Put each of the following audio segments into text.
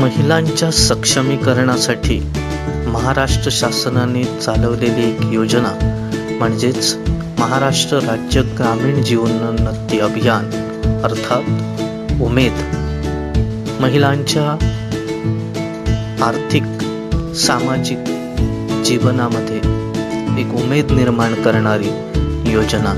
महिलांच्या सक्षमीकरणासाठी महाराष्ट्र शासनाने चालवलेली एक योजना म्हणजेच महाराष्ट्र राज्य ग्रामीण जीवनोन्नती अभियान अर्थात उमेद. महिलांच्या आर्थिक सामाजिक जीवनामध्ये एक उमेद निर्माण करणारी योजना.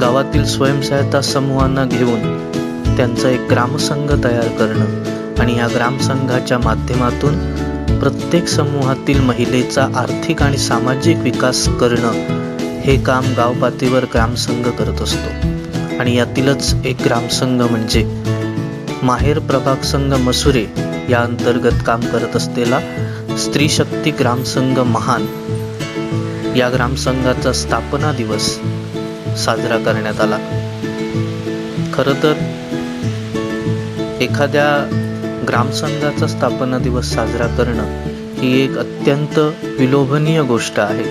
गावातील स्वयंसहायता समूहांना घेऊन त्यांचा एक ग्रामसंघ तयार करणं आणि या ग्रामसंघाच्या माध्यमातून प्रत्येक समूहातील महिलेचा आर्थिक आणि सामाजिक विकास करणं हे काम गाव पातळीवर ग्रामसंघ करत असतो. आणि यातीलच एक ग्रामसंघ म्हणजे माहेर प्रभाग संघ मसुरे या अंतर्गत काम करत असलेला स्त्री शक्ती ग्रामसंघ महान. या ग्रामसंघाचा स्थापना दिवस साजरा करण्यात आला. खरं तर एखाद्या ग्रामसंघाचा स्थापना दिवस साजरा करणं ही एक अत्यंत विलोभनीय गोष्ट आहे.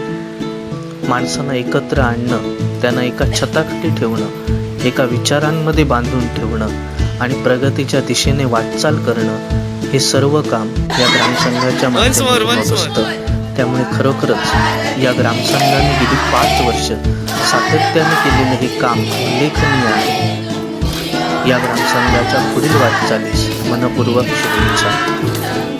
माणसांना एकत्र आणणं त्यांना एका छताखाली ठेवणं एका विचारांमध्ये बांधून ठेवणं आणि प्रगतीच्या दिशेने वाटचाल करणं हे सर्व काम या ग्रामसंघाच्या माध्यमातून. असतं. त्यामुळे खरोखरच या ग्रामसंघाने गेली पाच वर्ष सातत्याने केलेलं हे काम उल्लेखनीय आहे. या ग्रामसंघाच्या पुढील वाटचालीस मनपूर्वक शुभेच्छा.